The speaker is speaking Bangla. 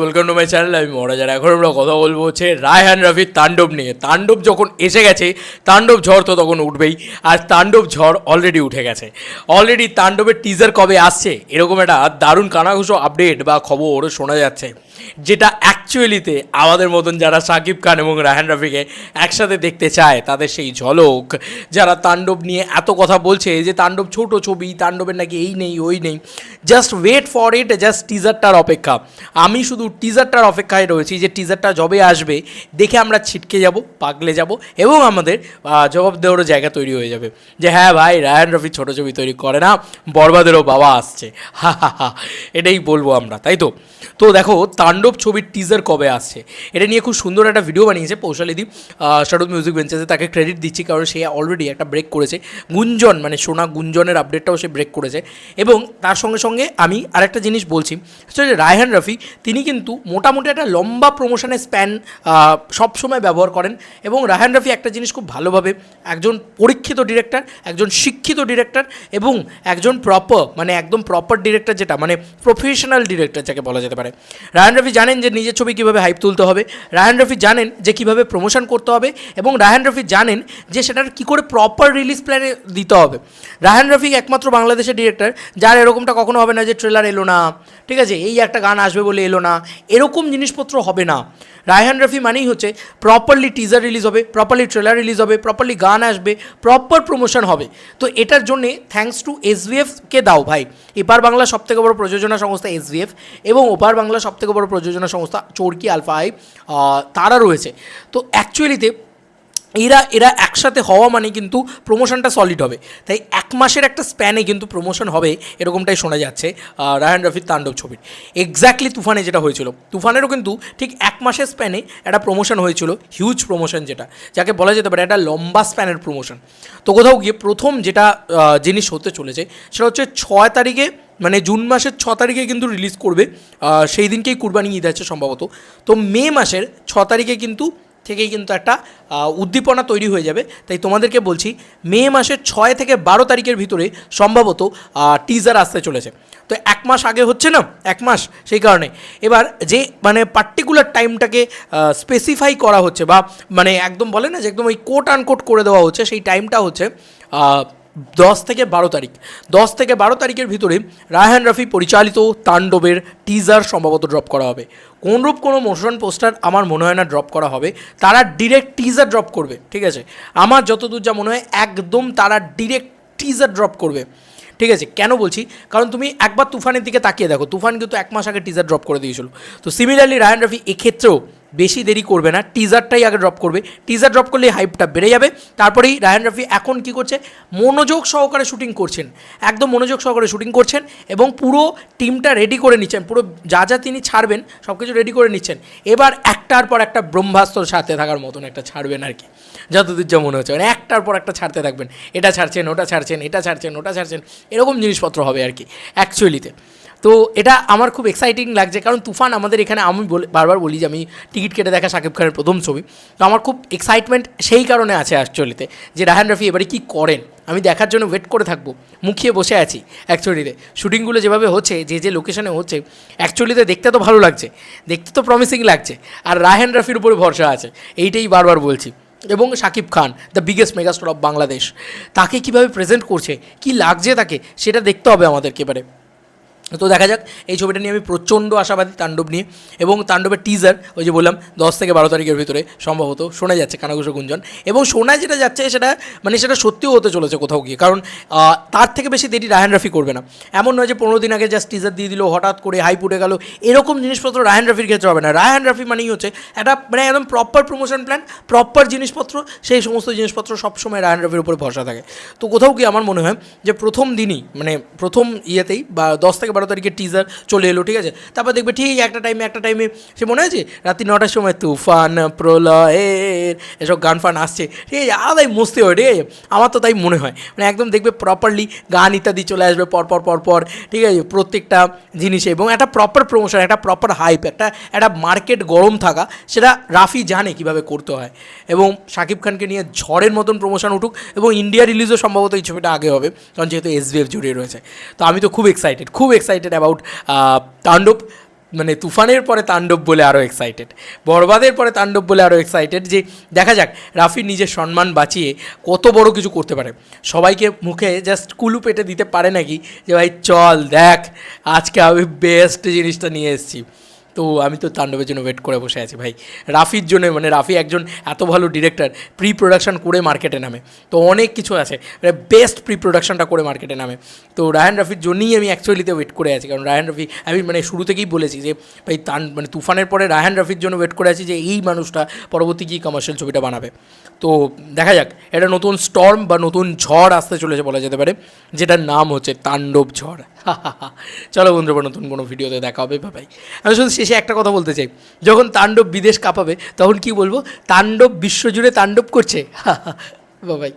ওয়েলকাম টু মাই চ্যানেল আমি মহারাজার এখন আমরা কথা বলব হচ্ছে রায়হান রফির তাণ্ডব নিয়ে। তাণ্ডব যখন এসে গেছে, তাণ্ডব ঝড় তো তখন উঠবেই, আর তাণ্ডব ঝড় অলরেডি উঠে গেছে। অলরেডি তাণ্ডবের টিজার কবে আসছে? এরকম একটা দারুণ কানাঘুষো আপডেট বা খবর শোনা যাচ্ছে, যেটা অ্যাকচুয়ালিতে আমাদের মতন যারা সাকিব খান এবং রায়হান রফিকে একসাথে দেখতে চায়, তাদের সেই ঝলক। যারা তাণ্ডব নিয়ে এত কথা বলছে যে তাণ্ডব ছোট ছবি, তাণ্ডবের নাকি এই নেই, ওই নেই। Just wait for it just টিজারটার অপেক্ষা। আমি শুধু টিজারটার অপেক্ষায় রয়েছি যে টিজারটা যবে আসবে, দেখে আমরা ছিটকে যাব, পাগলে যাব, এবং আমাদের জবাব দেওয়ারও জায়গা তৈরি হয়ে যাবে। যে হ্যাঁ ভাই রায়ান রফি ছোটো ছবি তৈরি করে না, বরবাদেরও বাবা আসছে। হা হা হা, এটাই বলব আমরা, তাই তো? তো দেখো, তাণ্ডব ছবির টিজার কবে আসছে? এটা নিয়ে খুব সুন্দর একটা ভিডিও বানিয়েছে পৌশালিদি শারদ মিউজিক বেঞ্চেসে তাকে ক্রেডিট দিচ্ছি কারণ সে অলরেডি একটা ব্রেক করেছে। গুঞ্জন মানে সোনা গুঞ্জনের আপডেটটাও সে ব্রেক করেছে। এবং তার সঙ্গে সঙ্গে আমি আরেকটা জিনিস বলছি, সেটা রায়হান রফি, তিনি কিন্তু মোটামুটি একটা লম্বা প্রমোশনের স্প্যান সবসময় ব্যবহার করেন। এবং রায়হান রফি একটা জিনিস খুব ভালোভাবে একজন পরীক্ষিত ডিরেক্টর একজন শিক্ষিত ডিরেক্টর এবং একজন প্রপার মানে একদম প্রপার ডিরেক্টর যেটা মানে প্রফেশনাল ডিরেক্টর যাকে বলা যেতে পারে। রায়হান রফি জানেন যে নিজের ছবি কীভাবে হাইপ তুলতে হবে? রায়হান রফি জানেন যে কীভাবে প্রমোশন করতে হবে এবং রায়হান রফি জানেন যে সেটার কী করে প্রপার রিলিজ প্ল্যানে দিতে হবে। রায়হান রফি একমাত্র বাংলাদেশের ডিরেক্টর যার এরকমটা কখনো হবে না যে ট্রেলার এলো না। ঠিক আছে? এই একটা গান আসবে বলে এলো না। এরকম জিনিসপত্র হবে না। রায়হান রফি মানেই হচ্ছে প্রপারলি টিজার রিলিজ হবে প্রপারলি ট্রেলার রিলিজ হবে প্রপারলি গান আসবে প্রপার প্রমোশন হবে। তো এটার জন্যে থ্যাঙ্কস টু এসভিএফকে দাও ভাই। এপার বাংলা সবথেকে বড় প্রযোজনা সংস্থা এসভিএফ এবং ওপার বাংলা সবথেকে বড় প্রযোজনা সংস্থা চোরকি আলফা আই তারা রয়েছে। তো অ্যাকচুয়ালিতে এরা এরা একসাথে হওয়া মানে কিন্তু প্রমোশনটা সলিড হবে। তাই এক মাসের একটা স্প্যানে কিন্তু প্রমোশন হবে এরকমটাই শোনা যাচ্ছে আহ, রায়হান রফির তাণ্ডব ছবির। এক্স্যাক্টলি তুফানে যেটা হয়েছিল তুফানেরও কিন্তু ঠিক এক মাসের স্প্যানে একটা প্রমোশন হয়েছিল হিউজ প্রমোশন যেটা যাকে বলা যেতে পারে একটা লম্বা স্প্যানের প্রমোশন তো কোথাও গিয়ে প্রথম যেটা জিনিস হতে চলেছে সেটা হচ্ছে ছয় তারিখে মানে জুন মাসের ছ তারিখে কিন্তু রিলিজ করবে। সেই দিনকেই কুরবানি ঈদ আছে সম্ভবত। তো মে মাসের ছ তারিখে কিন্তু থেকেই কিন্তু একটা উদ্দীপনা তৈরি হয়ে যাবে। তাই তোমাদেরকে বলছি, মে মাসের ছয় থেকে বারো তারিখের ভিতরে সম্ভবত টিজার আসতে চলেছে। তো এক মাস আগে হচ্ছে না? এক মাস? সেই কারণে। এবার যে মানে পার্টিকুলার টাইমটাকে স্পেসিফাই করা হচ্ছে বা মানে একদম বলে না যে, একদম ওই কোট আনকোট করে দেওয়া হচ্ছে, সেই টাইমটা হচ্ছে দশ থেকে বারো তারিখ। দশ থেকে বারো তারিখের ভিতরে রায়হান রফি পরিচালিত তাণ্ডবের টিজার সম্ভবত ড্রপ করা হবে। কোনরূপ কোনো মোশন পোস্টার আমার মনে হয় না ড্রপ করা হবে। তারা ডিরেক্ট টিজার ড্রপ করবে, ঠিক আছে? আমার যতদূর যা মনে হয়, একদম তারা ডিরেক্ট টিজার ড্রপ করবে। ঠিক আছে? কেন বলছি? কারণ তুমি একবার তুফানের দিকে তাকিয়ে দেখো। তুফান কিন্তু এক মাস আগে টিজার ড্রপ করে দিয়েছিল। তো সিমিলারলি রায়ান রফি এক্ষেত্রেও বেশি দেরি করবে না টিজারটাই আগে ড্রপ করবে। টিজার ড্রপ করলে হাইপটা বেড়ে যাবে। তারপরেই রায়ান রফি এখন কি করছে? মনোযোগ সহকারে শুটিং করছেন। একদম মনোযোগ সহকারে শুটিং করছেন এবং পুরো টিমটা রেডি করে নিচ্ছেন। পুরো যা যা তিনি ছাড়বেন সব কিছু রেডি করে নিচ্ছেন। এবার একটার পর একটা ব্রহ্মাস্ত্র সাথে থাকার মতন একটা ছাড়বেন আর কি। যতদূর যা মনে হচ্ছে। মানে একটার পর একটা ছাড়তে থাকবেন। এটা ছাড়ছেন, ওটা ছাড়ছেন, এটা ছাড়ছেন, ওটা ছাড়ছেন, এরকম জিনিসপত্র হবে আর কি। অ্যাকচুয়ালিতে তো এটা আমার খুব এক্সাইটিং লাগছে, কারণ তুফান আমাদের এখানে, আমি বারবার বলি যে আমি টিকিট কেটে দেখা শাকিব খানের প্রথম ছবি। তো আমার খুব এক্সাইটমেন্ট সেই কারণে আছে অ্যাকচুয়ালিতে যে রাহান রফি এবারে কী করেন? আমি দেখার জন্য ওয়েট করে থাকব, মুখিয়ে বসে আছি অ্যাকচুয়ালিতে শুটিংগুলো যেভাবে হচ্ছে, যে যে লোকেশনে হচ্ছে অ্যাকচুয়ালিতে দেখতে তো ভালো লাগছে, দেখতে তো প্রমিসিং লাগছে, আর রায়হান রফির উপরে ভরসা আছে, এইটাই বারবার বলছি। এবং Shakib Khan the biggest megastar of Bangladesh তাকে কীভাবে প্রেজেন্ট করছে, কি লাগছে তাকে, সেটা দেখতে হবে আমাদেরকে এবারে। তো দেখা যাক, এই ছবিটা নিয়ে আমি প্রচণ্ড আশাবাদী তাণ্ডব নিয়ে এবং তাণ্ডবের টিজার ওই যে বললাম, দশ থেকে বারো তারিখের ভিতরে সম্ভবত শোনা যাচ্ছে কানাঘুষো গুঞ্জন। এবং শোনা যেটা যাচ্ছে, সেটা মানে সেটা সত্যিও হতে চলেছে কোথাও গিয়ে। কারণ তার থেকে বেশি দেরি রায়হান রাফি করবে না। এমন নয় যে পনেরো দিন আগে জাস্ট টিজার দিয়ে দিল, হঠাৎ করে হাইপ উঠে গেল। এরকম জিনিসপত্র রায়হান রাফির ক্ষেত্রে হবে না। রায়হান রাফি মানেই হচ্ছে একটা মানে একদম প্রপার প্রমোশন প্ল্যান প্রপার জিনিসপত্র, সেই সমস্ত জিনিসপত্র সবসময় রায়হান রাফির উপরে ভরসা থাকে। তো কোথাও গিয়ে আমার মনে হয় যে প্রথম দিনই মানে প্রথম ইয়েতেই বা দশ থেকে বারো তারিখের টিজার চলে এলো, ঠিক আছে? তারপর দেখবে ঠিক একটা টাইমে একটা টাইমে সে মনে আছে? রাত্রি নটার সময় তুফান প্রলয়ের এসব গান ফান আসছে, ঠিক আছে? আলাদাই মস্তি হয়, ঠিক আছে? আমার তো তাই মনে হয়। মানে একদম দেখবে প্রপারলি গান ইত্যাদি চলে আসবে পরপর পরপর ঠিক আছে? প্রত্যেকটা জিনিসে এবং একটা প্রপার প্রমোশন একটা প্রপার হাইপ একটা একটা মার্কেট গরম থাকা, সেটা রাফি জানে কীভাবে করতে হয়। এবং শাকিব খানকে নিয়ে ঝড়ের মতন প্রমোশন উঠুক এবং ইন্ডিয়া রিলিজও সম্ভবত এই ছবিটা আগে হবে, কারণ যেহেতু এসবিএফ জড়িয়ে রয়েছে। তো আমি তো খুব এক্সাইটেড খুব এক্সাইটেড অ্যাবাউট তাণ্ডব মানে তুফানের পরে তাণ্ডব বলে আরও এক্সাইটেড বরবাদের পরে তাণ্ডব বলে আরও এক্সাইটেড যে, দেখা যাক রাফি নিজের সম্মান বাঁচিয়ে কত বড় কিছু করতে পারে। সবাইকে মুখে জাস্ট কুলু পেটে দিতে পারে নাকি? যে ভাই, চল দেখ, আজকে আমি বেস্ট জিনিসটা নিয়ে এসেছি। তো আমি তো তাণ্ডবের জন্য ওয়েট করে বসে আছি ভাই। রাফির জন্য মানে রাফি একজন এত ভালো ডিরেক্টর প্রি প্রোডাকশন করে মার্কেটে নামে। তো অনেক কিছু আছে মানে বেস্ট প্রি প্রোডাকশনটা করে মার্কেটে নামে। তো রায়ান রাফির জন্যই আমি অ্যাকচুয়ালিতে ওয়েট করে আছি, কারণ রায়ান রাফি, আমি মানে শুরু থেকেই বলেছি যে, ভাই তান মানে তুফানের পরে রায়ান রাফির জন্য ওয়েট করে আছি যে এই মানুষটা পরবর্তী কী কমার্শিয়াল ছবিটা বানাবে। তো দেখা যাক, এটা নতুন স্টর্ম বা নতুন ঝড় আসতে চলেছে বলা যেতে পারে, যেটার নাম হচ্ছে তাণ্ডব ঝড়। চলো বন্ধুরা, নতুন কোনো ভিডিওতে দেখা হবে ভাই আমি শুধু শেষে একটা কথা বলতে চাই, যখন তাণ্ডব বিদেশ কাঁপাবে, তখন কি বলব? তাণ্ডব বিশ্বজুড়ে তাণ্ডব করছে। বাবাই